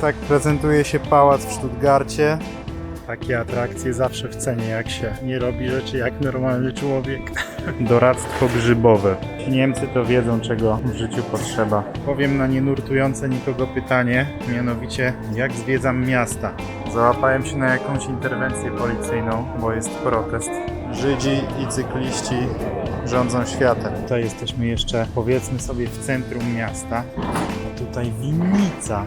Tak prezentuje się pałac w Stuttgarcie. Takie atrakcje zawsze w cenie, jak się nie robi rzeczy jak normalny człowiek. Doradztwo grzybowe. Niemcy to wiedzą, czego w życiu potrzeba. Powiem na nienurtujące nikogo pytanie, mianowicie jak zwiedzam miasta. Załapałem się na jakąś interwencję policyjną, bo jest protest. Żydzi i cykliści rządzą światem. Tutaj jesteśmy jeszcze, powiedzmy sobie, w centrum miasta. A tutaj winnica.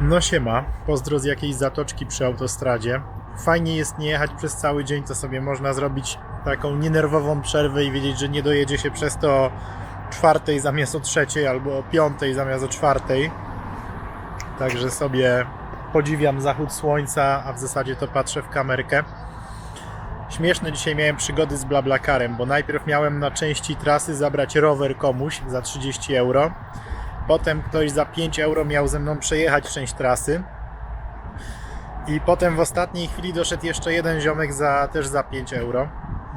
No siema, pozdro z jakiejś zatoczki przy autostradzie. Fajnie jest nie jechać przez cały dzień, to sobie można zrobić taką nienerwową przerwę i wiedzieć, że nie dojedzie się przez to o czwartej zamiast o trzeciej albo o piątej zamiast o czwartej. Także sobie podziwiam zachód słońca, a w zasadzie to patrzę w kamerkę. Śmieszne dzisiaj miałem przygody z Blablacarem, bo najpierw miałem na części trasy zabrać rower komuś za 30 euro. Potem ktoś za 5 euro miał ze mną przejechać część trasy. I potem w ostatniej chwili doszedł jeszcze jeden ziomek za, też za 5 euro.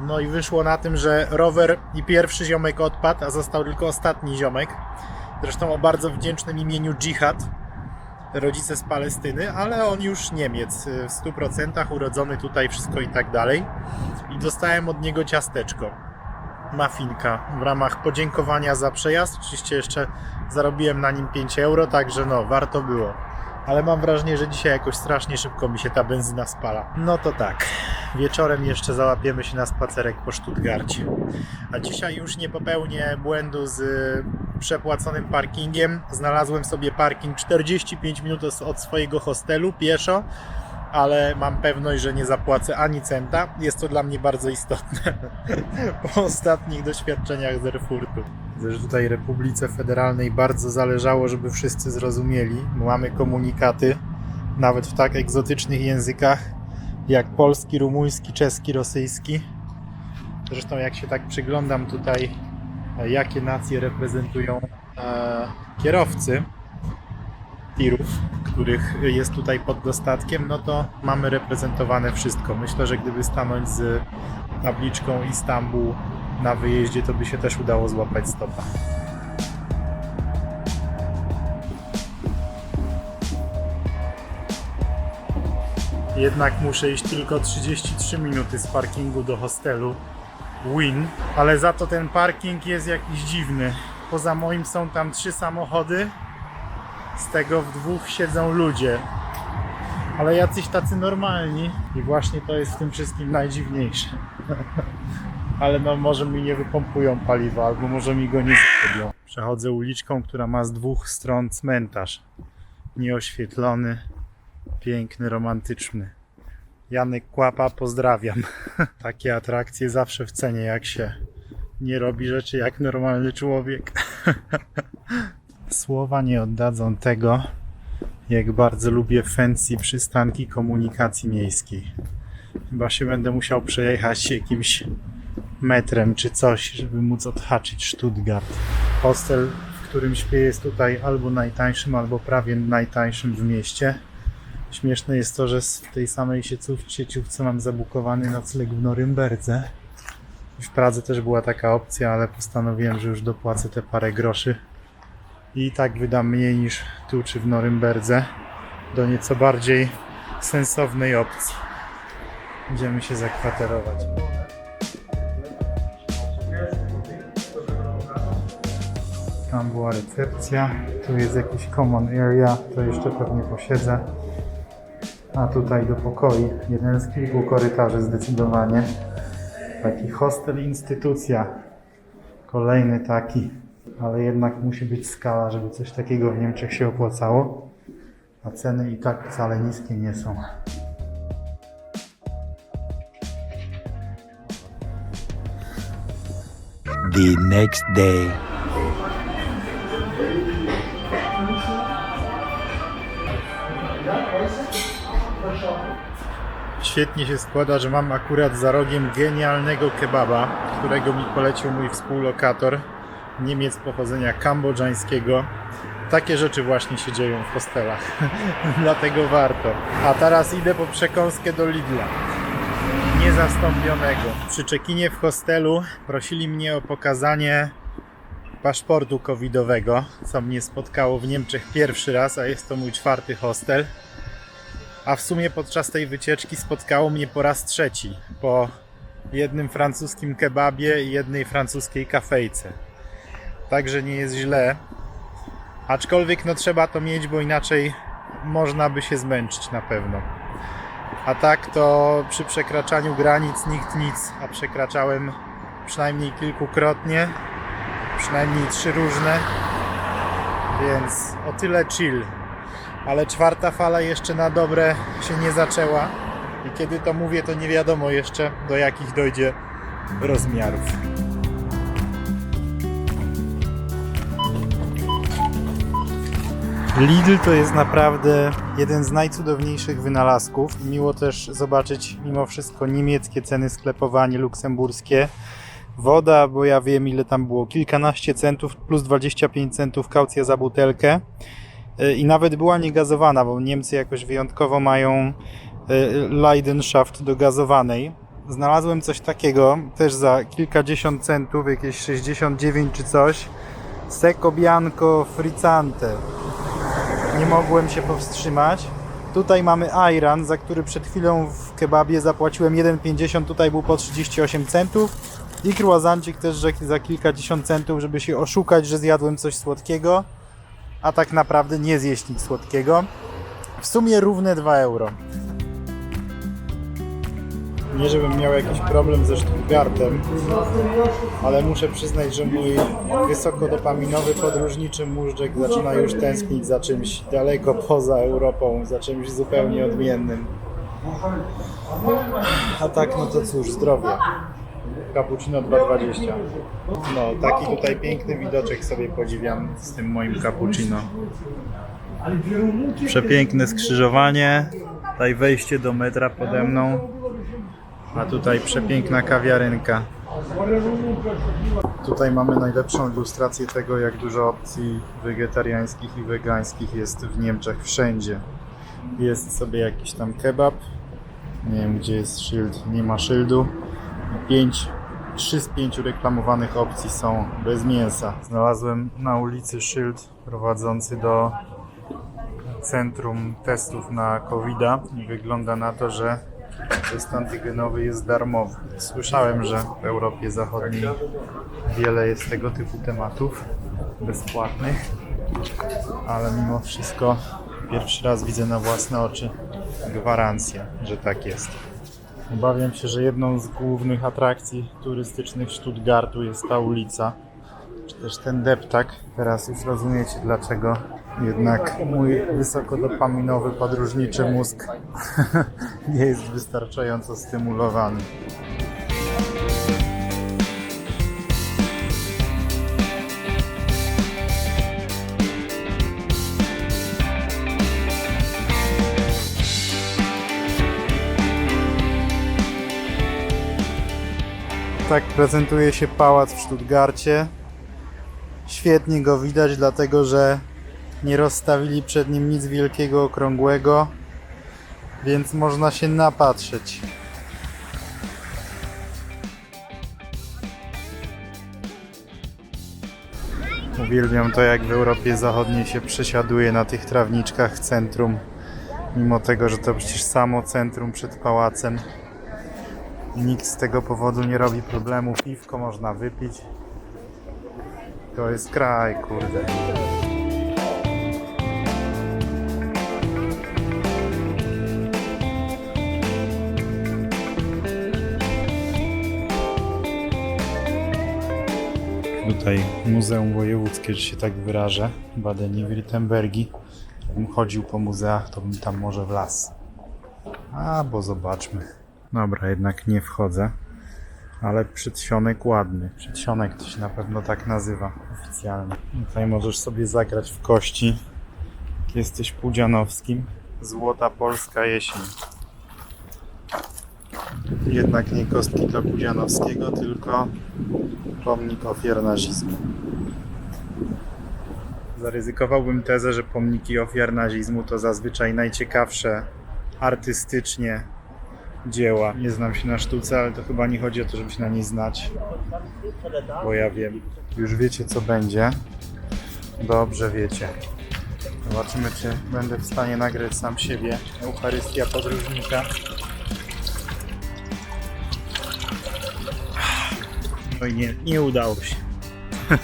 No i wyszło na tym, że rower i pierwszy ziomek odpadł, a został tylko ostatni ziomek. Zresztą o bardzo wdzięcznym imieniu Dżihad. Rodzice z Palestyny, ale on już Niemiec y, w 100%, urodzony tutaj, wszystko i tak dalej. I dostałem od niego ciasteczko mafinka w ramach podziękowania za przejazd. Oczywiście jeszcze zarobiłem na nim 5 euro, także no, warto było. Ale mam wrażenie, że dzisiaj jakoś strasznie szybko mi się ta benzyna spala. No to tak, wieczorem jeszcze załapiemy się na spacerek po Stuttgarcie. A dzisiaj już nie popełnię błędu z y, przepłaconym parkingiem. Znalazłem sobie parking 45 minut od- od swojego hostelu pieszo ale mam pewność, że nie zapłacę ani centa. Jest to dla mnie bardzo istotne po ostatnich doświadczeniach z Erfurtu. Że tutaj Republice Federalnej bardzo zależało, żeby wszyscy zrozumieli, mamy komunikaty nawet w tak egzotycznych językach jak polski, rumuński, czeski, rosyjski. Zresztą jak się tak przyglądam tutaj, jakie nacje reprezentują e, kierowcy, tirów, których jest tutaj pod dostatkiem, no to mamy reprezentowane wszystko. Myślę, że gdyby stanąć z tabliczką Istanbul na wyjeździe, to by się też udało złapać stopa. Jednak muszę iść tylko 33 minuty z parkingu do hostelu Win, ale za to ten parking jest jakiś dziwny. Poza moim są tam trzy samochody, z tego w dwóch siedzą ludzie. Ale jacyś tacy normalni. I właśnie to jest w tym wszystkim najdziwniejsze. Ale no może mi nie wypompują paliwa, albo może mi go nie zrobią. Przechodzę uliczką, która ma z dwóch stron cmentarz. Nieoświetlony, piękny, romantyczny. Janek Kłapa, pozdrawiam. Takie atrakcje zawsze w cenie, jak się nie robi rzeczy jak normalny człowiek. Słowa nie oddadzą tego, jak bardzo lubię fancy przystanki komunikacji miejskiej. Chyba się będę musiał przejechać jakimś metrem czy coś, żeby móc odhaczyć Stuttgart. Hostel, w którym śpię, jest tutaj albo najtańszym, albo prawie najtańszym w mieście. Śmieszne jest to, że w tej samej sieciówce mam zabukowany nocleg w Norymberdze. W Pradze też była taka opcja, ale postanowiłem, że już dopłacę te parę groszy i tak wydam mniej niż tu czy w Norymberdze do nieco bardziej sensownej opcji. Będziemy się zakwaterować. Tam była recepcja, tu jest jakiś common area, to jeszcze pewnie posiedzę. A tutaj do pokoi, jeden z kilku korytarzy zdecydowanie. Taki hostel instytucja. Kolejny taki, ale jednak musi być skala, żeby coś takiego w Niemczech się opłacało. A ceny i tak wcale niskie nie są. the next day. Świetnie się składa, że mam akurat za rogiem genialnego kebaba, którego mi polecił mój współlokator, Niemiec pochodzenia kambodżańskiego. Takie rzeczy właśnie się dzieją w hostelach, dlatego warto. A teraz idę po przekąskę do Lidla. Niezastąpionego. Przy czekinie w hostelu prosili mnie o pokazanie paszportu covidowego, co mnie spotkało w Niemczech pierwszy raz, a jest to mój czwarty hostel. A w sumie podczas tej wycieczki spotkało mnie po raz trzeci, po jednym francuskim kebabie i jednej francuskiej kafejce. Także nie jest źle. Aczkolwiek no trzeba to mieć, bo inaczej można by się zmęczyć na pewno. A tak to przy przekraczaniu granic nikt nic, a przekraczałem przynajmniej kilkukrotnie, przynajmniej trzy różne, więc o tyle chill. Ale czwarta fala jeszcze na dobre się nie zaczęła i kiedy to mówię, to nie wiadomo jeszcze do jakich dojdzie rozmiarów. Lidl to jest naprawdę jeden z najcudowniejszych wynalazków. Miło też zobaczyć mimo wszystko niemieckie ceny sklepowe, a nie luksemburskie. Woda, bo ja wiem ile tam było, kilkanaście centów plus 25 centów kaucja za butelkę. Y, I nawet była niegazowana, bo Niemcy jakoś wyjątkowo mają y, Leidenschaft do gazowanej. Znalazłem coś takiego, też za kilkadziesiąt centów, jakieś 69 czy coś. Seco Bianco Frizzante nie mogłem się powstrzymać. Tutaj mamy ayran, za który przed chwilą w kebabie zapłaciłem 1,50, tutaj był po 38 centów. I croissancik też że za kilkadziesiąt centów, żeby się oszukać, że zjadłem coś słodkiego, a tak naprawdę nie zjeść nic słodkiego. W sumie równe 2 euro. Nie żebym miał jakiś problem ze Stuttgartem, ale muszę przyznać, że mój wysokodopaminowy podróżniczy móżdżek zaczyna już tęsknić za czymś daleko poza Europą, za czymś zupełnie odmiennym. A tak, no to cóż, zdrowie. Cappuccino 2,20. No, taki tutaj piękny widoczek sobie podziwiam z tym moim cappuccino. Przepiękne skrzyżowanie, tutaj wejście do metra pode mną, a tutaj przepiękna kawiarenka. Tutaj mamy najlepszą ilustrację tego, jak dużo opcji wegetariańskich i wegańskich jest w Niemczech wszędzie. Jest sobie jakiś tam kebab, nie wiem gdzie jest szyld, nie ma szyldu. Pięć, trzy z pięciu reklamowanych opcji są bez mięsa. Znalazłem na ulicy szyld prowadzący do centrum testów na covid i wygląda na to, że test antygenowy jest darmowy. Słyszałem, że w Europie Zachodniej wiele jest tego typu tematów bezpłatnych, ale mimo wszystko pierwszy raz widzę na własne oczy gwarancję, że tak jest. Obawiam się, że jedną z głównych atrakcji turystycznych Stuttgartu jest ta ulica, czy też ten deptak. Teraz już rozumiecie dlaczego jednak mój wysokodopaminowy podróżniczy mózg nie jest wystarczająco stymulowany. Tak prezentuje się pałac w Stuttgarcie. Świetnie go widać, dlatego że nie rozstawili przed nim nic wielkiego, okrągłego, więc można się napatrzeć. Uwielbiam to, jak w Europie Zachodniej się przesiaduje na tych trawniczkach w centrum, mimo tego, że to przecież samo centrum przed pałacem. Nikt z tego powodu nie robi problemu. Piwko można wypić. To jest kraj, kurde. Tutaj Muzeum Wojewódzkie, że się tak wyrażę, Badeni-Württembergi. Jakbym chodził po muzeach, to bym tam może w las. A, bo zobaczmy. Dobra, jednak nie wchodzę. Ale przedsionek ładny. Przedsionek to się na pewno tak nazywa oficjalnie. Tutaj możesz sobie zagrać w kości. Jesteś Pudzianowskim. Złota polska jesień. Jednak nie kostki dla Pudzianowskiego, tylko pomnik ofiar nazizmu. Zaryzykowałbym tezę, że pomniki ofiar nazizmu to zazwyczaj najciekawsze artystycznie dzieła. Nie znam się na sztuce, ale to chyba nie chodzi o to, żeby się na niej znać. Bo ja wiem. Już wiecie co będzie. Dobrze wiecie. Zobaczymy, czy będę w stanie nagrać sam siebie. Eucharystia podróżnika. No i nie, nie udało się.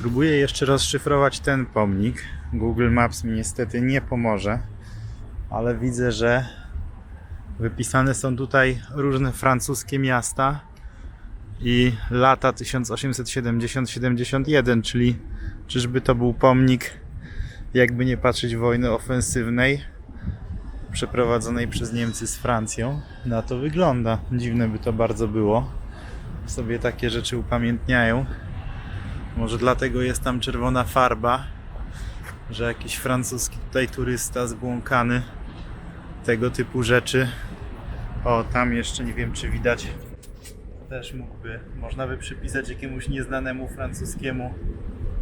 Próbuję jeszcze rozszyfrować ten pomnik. Google Maps mi niestety nie pomoże, ale widzę, że wypisane są tutaj różne francuskie miasta i lata 1870-71, czyli czyżby to był pomnik, jakby nie patrzeć wojny ofensywnej przeprowadzonej przez Niemcy z Francją. Na to wygląda. Dziwne by to bardzo było. Sobie takie rzeczy upamiętniają. Może dlatego jest tam czerwona farba, że jakiś francuski tutaj turysta zbłąkany tego typu rzeczy. O, tam jeszcze nie wiem, czy widać. Też mógłby, można by przypisać jakiemuś nieznanemu francuskiemu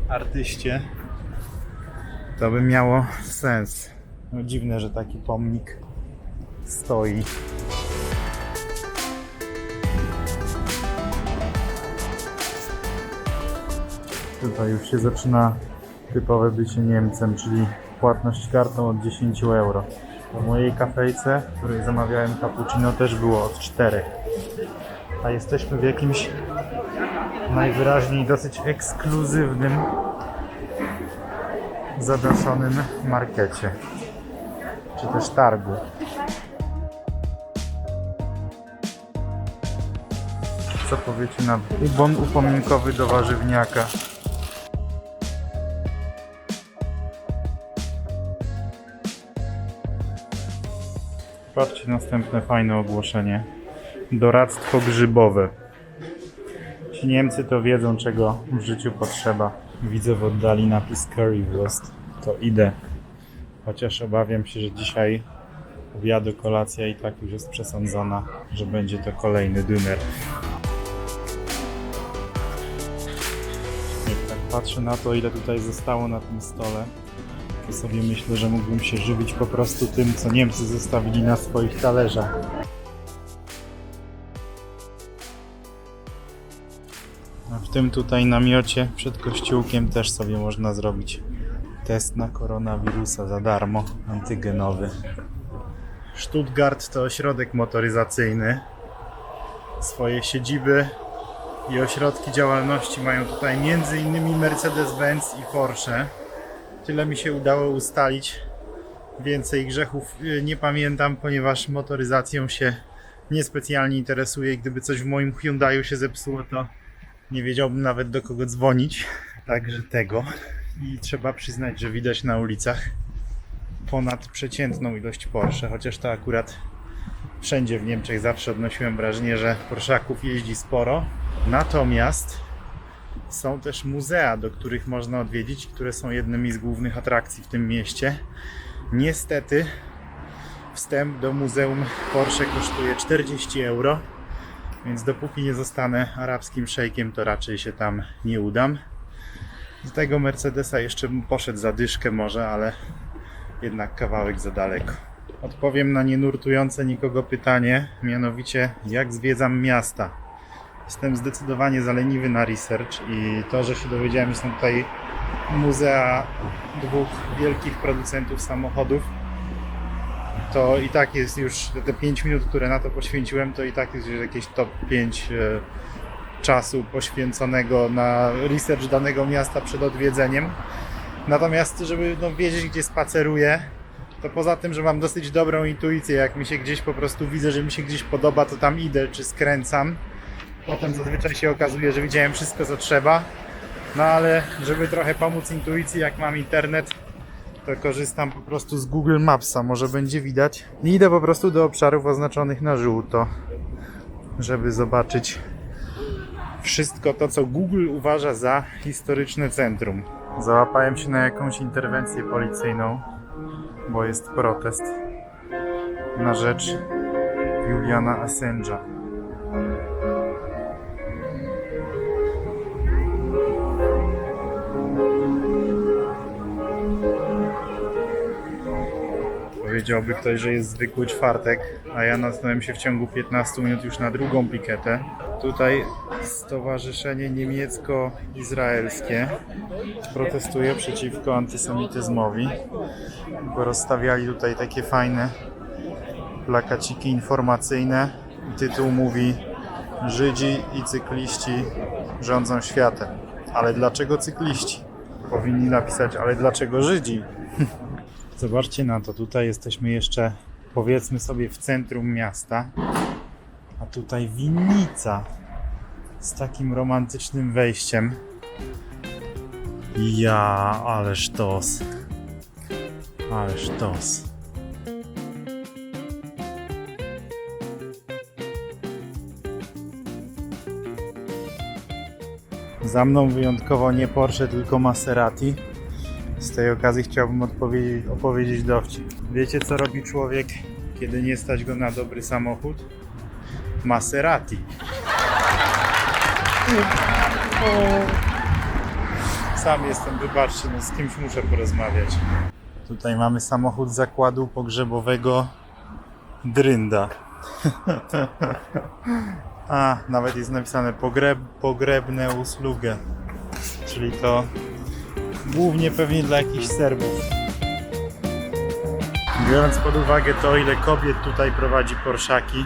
artyście. To by miało sens. No dziwne, że taki pomnik stoi. Tutaj już się zaczyna typowe bycie Niemcem, czyli płatność kartą od 10 euro. W mojej kafejce, w której zamawiałem cappuccino, też było od 4. A jesteśmy w jakimś najwyraźniej dosyć ekskluzywnym, zadaszonym markecie. Czy też targu. Co powiecie na bon upominkowy do warzywniaka? Patrzcie, następne fajne ogłoszenie. Doradztwo grzybowe. Ci Niemcy to wiedzą, czego w życiu potrzeba. Widzę w oddali napis Currywurst. To idę. Chociaż obawiam się, że dzisiaj obiadu, kolacja i tak już jest przesądzona, że będzie to kolejny dyner. Tak patrzę na to, ile tutaj zostało na tym stole, to sobie myślę, że mógłbym się żywić po prostu tym, co Niemcy zostawili na swoich talerzach. A w tym tutaj namiocie przed kościółkiem też sobie można zrobić test na koronawirusa za darmo, antygenowy. Stuttgart to ośrodek motoryzacyjny. Swoje siedziby i ośrodki działalności mają tutaj m.in. Mercedes-Benz i Porsche. Tyle mi się udało ustalić. Więcej grzechów y, nie pamiętam, ponieważ motoryzacją się niespecjalnie interesuję. Gdyby coś w moim Hyundaiu się zepsuło, to nie wiedziałbym nawet do kogo dzwonić. Także tego. I trzeba przyznać, że widać na ulicach ponad przeciętną ilość Porsche, chociaż to akurat wszędzie w Niemczech zawsze odnosiłem wrażenie, że Porszaków jeździ sporo. Natomiast są też muzea, do których można odwiedzić, które są jednymi z głównych atrakcji w tym mieście. Niestety wstęp do muzeum Porsche kosztuje 40 euro, więc dopóki nie zostanę arabskim szejkiem, to raczej się tam nie udam. Do tego Mercedesa jeszcze bym poszedł za dyszkę może, ale jednak kawałek za daleko. Odpowiem na nienurtujące nikogo pytanie, mianowicie jak zwiedzam miasta. Jestem zdecydowanie zaleniwy na research i to, że się dowiedziałem, że są tutaj muzea dwóch wielkich producentów samochodów, to i tak jest już te 5 minut, które na to poświęciłem, to i tak jest już jakieś top 5 e, czasu poświęconego na research danego miasta przed odwiedzeniem. Natomiast, żeby no, wiedzieć, gdzie spaceruję, to poza tym, że mam dosyć dobrą intuicję, jak mi się gdzieś po prostu widzę, że mi się gdzieś podoba, to tam idę czy skręcam. Potem zazwyczaj się okazuje, że widziałem wszystko, co trzeba. No ale, żeby trochę pomóc intuicji, jak mam internet, to korzystam po prostu z Google Mapsa, może będzie widać. I idę po prostu do obszarów oznaczonych na żółto, żeby zobaczyć wszystko to, co Google uważa za historyczne centrum. Załapałem się na jakąś interwencję policyjną, bo jest protest na rzecz Juliana Assange'a. Powiedziałby ktoś, że jest zwykły czwartek, a ja natknąłem się w ciągu 15 minut już na drugą pikietę. Tutaj Stowarzyszenie Niemiecko-Izraelskie protestuje przeciwko antysemityzmowi. Bo rozstawiali tutaj takie fajne plakaciki informacyjne. Tytuł mówi Żydzi i cykliści rządzą światem. Ale dlaczego cykliści? Powinni napisać, ale dlaczego Żydzi? Zobaczcie na to, tutaj jesteśmy jeszcze powiedzmy sobie w centrum miasta, a tutaj winnica z takim romantycznym wejściem. Ja, ale sztos. Ale sztos. Za mną wyjątkowo nie Porsche, tylko Maserati. Z tej okazji chciałbym odpowiedzieć, opowiedzieć dowcip. Wiecie co robi człowiek, kiedy nie stać go na dobry samochód? Maserati. Sam jestem, wybaczcie, no z kimś muszę porozmawiać. Tutaj mamy samochód zakładu pogrzebowego Drynda. A, nawet jest napisane pogreb, pogrebne usługę. Czyli to głównie pewnie dla jakichś Serbów. Biorąc pod uwagę to, ile kobiet tutaj prowadzi Porszaki,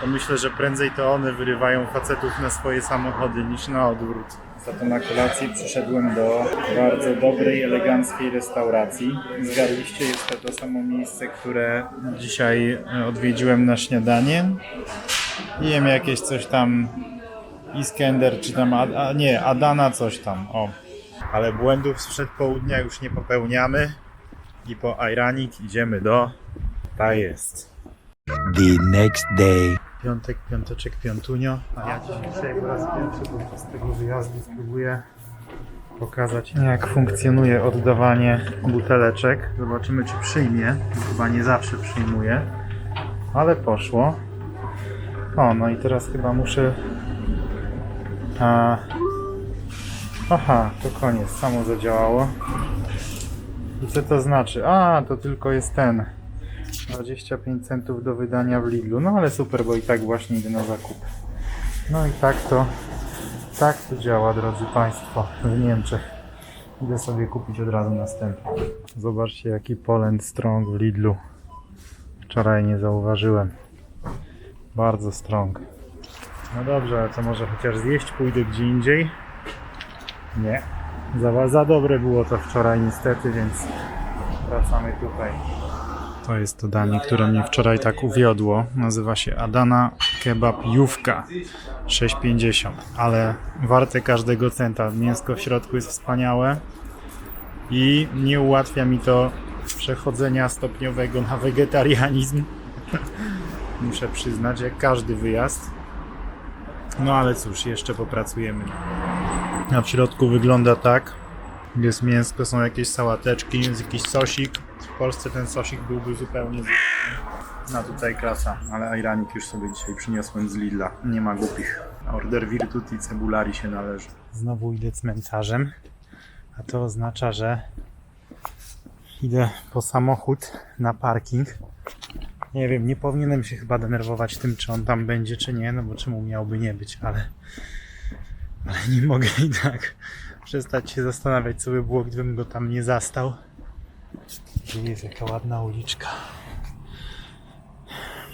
to myślę, że prędzej to one wyrywają facetów na swoje samochody niż na odwrót. Za to na kolacji przyszedłem do bardzo dobrej, eleganckiej restauracji. Zgadliście, jest to to samo miejsce, które dzisiaj e, odwiedziłem na śniadanie. Jem jakieś coś tam Iskender, czy tam, a, a nie, Adana coś tam, o. Ale błędów sprzed południa już nie popełniamy i po Ajranik idziemy do... Ta jest. The next day. Piątek, piąteczek, piątunio. A ja dzisiaj po raz pierwszy podczas tego wyjazdu spróbuję pokazać jak funkcjonuje oddawanie buteleczek. Zobaczymy czy przyjmie. Chyba nie zawsze przyjmuje, ale poszło. O, no i teraz chyba muszę... A... Aha, to koniec, samo zadziałało. I co to znaczy? A, to tylko jest ten. 25 centów do wydania w Lidlu. No ale super, bo i tak właśnie idę na zakup. No i tak to tak to działa, drodzy Państwo, w Niemczech. Idę sobie kupić od razu następny. Zobaczcie jaki Poland Strong w Lidlu. Wczoraj nie zauważyłem. Bardzo strong. No dobrze, ale co może chociaż zjeść pójdę gdzie indziej? Nie. Za, za dobre było to wczoraj niestety, więc wracamy tutaj. To jest to danie, które mnie wczoraj tak uwiodło. Nazywa się Adana Kebab Jówka 6,50, ale warte każdego centa. Mięsko w środku jest wspaniałe i nie ułatwia mi to przechodzenia stopniowego na wegetarianizm. Muszę przyznać, jak każdy wyjazd. No ale cóż, jeszcze popracujemy. A w środku wygląda tak. Jest mięsko, są jakieś sałateczki, jest jakiś sosik. W Polsce ten sosik byłby zupełnie zwykły. No tutaj klasa, ale ajranik już sobie dzisiaj przyniosłem z Lidla. Nie ma głupich. Order Virtuti Cebulari się należy. Znowu idę cmentarzem, a to oznacza, że idę po samochód na parking. Nie wiem, nie powinienem się chyba denerwować tym, czy on tam będzie, czy nie, no bo czemu miałby nie być, ale, ale nie mogę i tak przestać się zastanawiać, co by było, gdybym go tam nie zastał. Gdzie jest jaka ładna uliczka.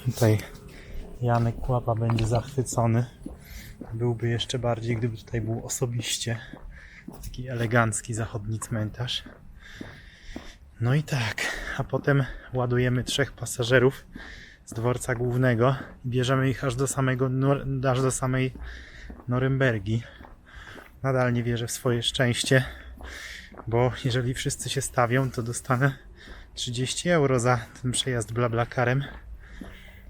Tutaj Janek Kłapa będzie zachwycony. Byłby jeszcze bardziej, gdyby tutaj był osobiście. Taki elegancki zachodni cmentarz. No i tak, a potem ładujemy trzech pasażerów z dworca głównego i bierzemy ich aż do samego, aż do samej Norymbergi. Nadal nie wierzę w swoje szczęście, bo jeżeli wszyscy się stawią, to dostanę 30 euro za ten przejazd blablakarem.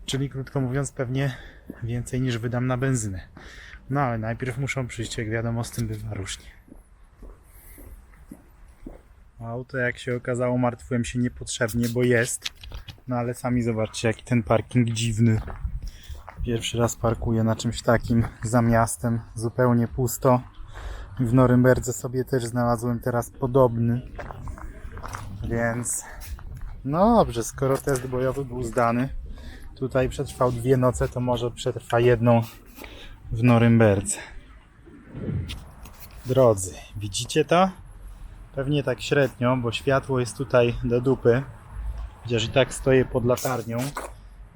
Czyli krótko mówiąc, pewnie więcej niż wydam na benzynę. No ale najpierw muszą przyjść, jak wiadomo, z tym bywa różnie. Auto, jak się okazało, martwiłem się niepotrzebnie, bo jest. No ale sami zobaczcie, jaki ten parking dziwny. Pierwszy raz parkuję na czymś takim za miastem, zupełnie pusto. W Norymberdze sobie też znalazłem teraz podobny. Więc No dobrze, skoro test bojowy był zdany, tutaj przetrwał dwie noce, to może przetrwa jedną w Norymberdze. Drodzy, widzicie to? Pewnie tak średnio, bo światło jest tutaj do dupy. Chociaż i tak stoję pod latarnią.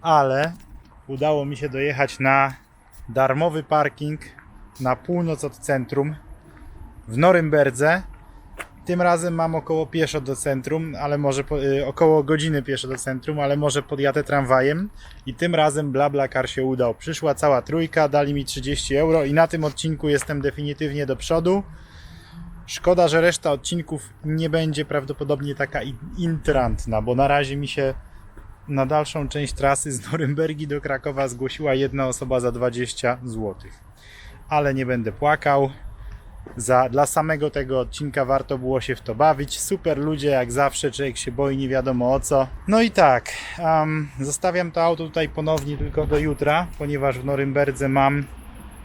Ale udało mi się dojechać na darmowy parking na północ od centrum w Norymberdze. Tym razem mam około pieszo do centrum, ale może po, y, około godziny pieszo do centrum, ale może podjadę tramwajem. I tym razem BlaBlaCar się udał. Przyszła cała trójka, dali mi 30 euro i na tym odcinku jestem definitywnie do przodu. Szkoda, że reszta odcinków nie będzie prawdopodobnie taka in- intrantna, bo na razie mi się na dalszą część trasy z Norymbergi do Krakowa zgłosiła jedna osoba za 20 zł. Ale nie będę płakał. Za, dla samego tego odcinka warto było się w to bawić. Super ludzie, jak zawsze, człowiek się boi nie wiadomo o co. No i tak, em, zostawiam to auto tutaj ponownie tylko do jutra, ponieważ w Norymberdze mam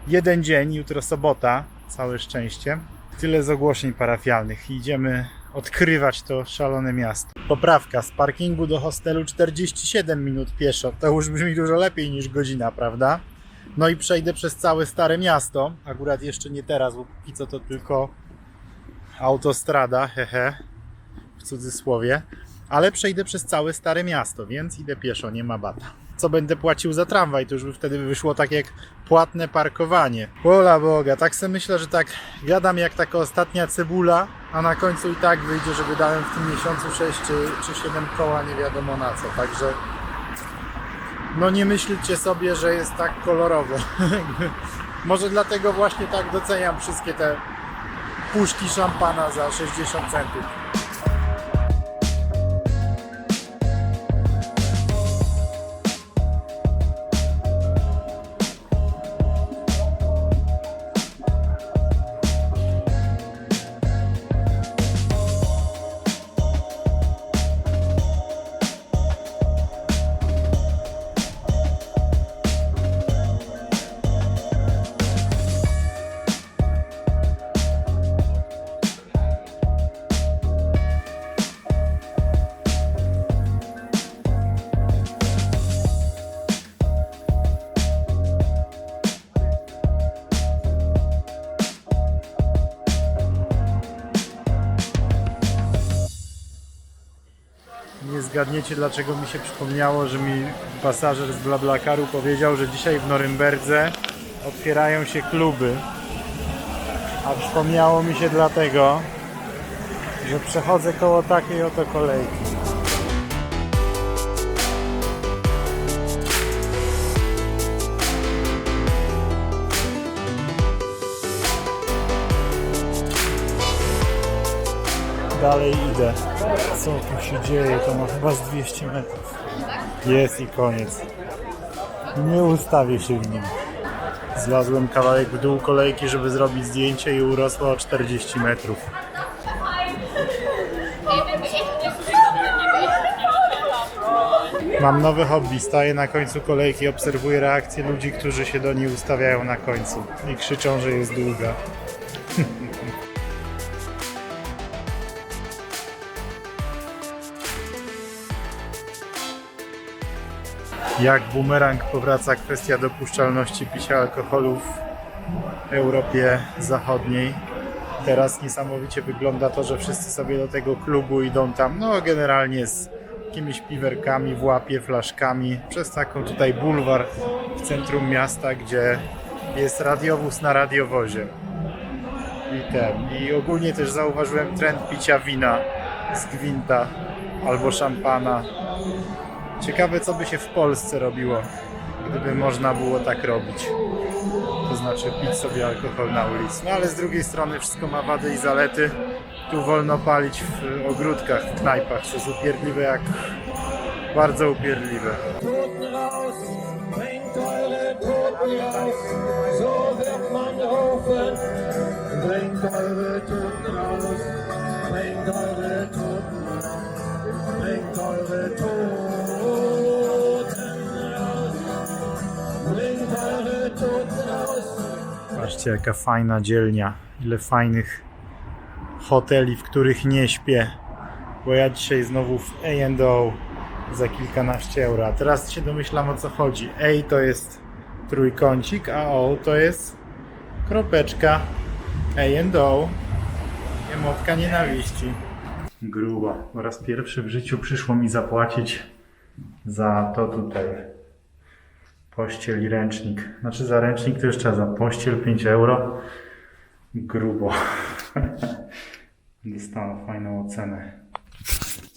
jeden dzień, jutro sobota, całe szczęście. Tyle z ogłoszeń parafialnych. Idziemy odkrywać to szalone miasto. Poprawka z parkingu do hostelu 47 minut pieszo. To już brzmi dużo lepiej niż godzina, prawda? No i przejdę przez całe stare miasto. Akurat jeszcze nie teraz, bo póki co to tylko autostrada, hehe, w cudzysłowie. Ale przejdę przez całe stare miasto, więc idę pieszo, nie ma bata. Co będę płacił za tramwaj, to już by wtedy wyszło tak jak płatne parkowanie. Ola Boga, tak sobie myślę, że tak gadam jak taka ostatnia cebula, a na końcu i tak wyjdzie, że wydałem w tym miesiącu 6 czy, czy 7 koła, nie wiadomo na co. Także no nie myślcie sobie, że jest tak kolorowo. Może dlatego właśnie tak doceniam wszystkie te puszki szampana za 60 centów. Zgadniecie, dlaczego mi się przypomniało, że mi pasażer z BlaBlaCaru powiedział, że dzisiaj w Norymberdze otwierają się kluby. A przypomniało mi się dlatego, że przechodzę koło takiej oto kolejki. Dalej idę. Co tu się dzieje? To ma chyba z 200 metrów. Jest i koniec. Nie ustawię się w nim. Zlazłem kawałek w dół kolejki, żeby zrobić zdjęcie i urosło o 40 metrów. Mam nowe hobby. Staję na końcu kolejki, obserwuję reakcje ludzi, którzy się do niej ustawiają na końcu i krzyczą, że jest długa. Jak bumerang powraca kwestia dopuszczalności picia alkoholu w Europie Zachodniej. Teraz niesamowicie wygląda to, że wszyscy sobie do tego klubu idą tam, no generalnie z jakimiś piwerkami w łapie, flaszkami, przez taką tutaj bulwar w centrum miasta, gdzie jest radiowóz na radiowozie. I ten. I ogólnie też zauważyłem trend picia wina z gwinta albo szampana. Ciekawe, co by się w Polsce robiło, gdyby można było tak robić. To znaczy pić sobie alkohol na ulicy. No ale z drugiej strony wszystko ma wady i zalety. Tu wolno palić w ogródkach, w knajpach, co jest upierdliwe jak... Bardzo upierdliwe. Bringt eure Toten raus, Patrzcie, jaka fajna dzielnia. Ile fajnych hoteli, w których nie śpię. bo ja dzisiaj znowu w A&O za kilkanaście euro. A teraz się domyślam o co chodzi. A to jest trójkącik, a O to jest kropeczka A&O. Emotka nienawiści. Grubo. Po raz pierwszy w życiu przyszło mi zapłacić za to tutaj. Pościel i ręcznik. Znaczy za ręcznik to jeszcze za pościel 5 euro. Grubo. Dostałem fajną ocenę.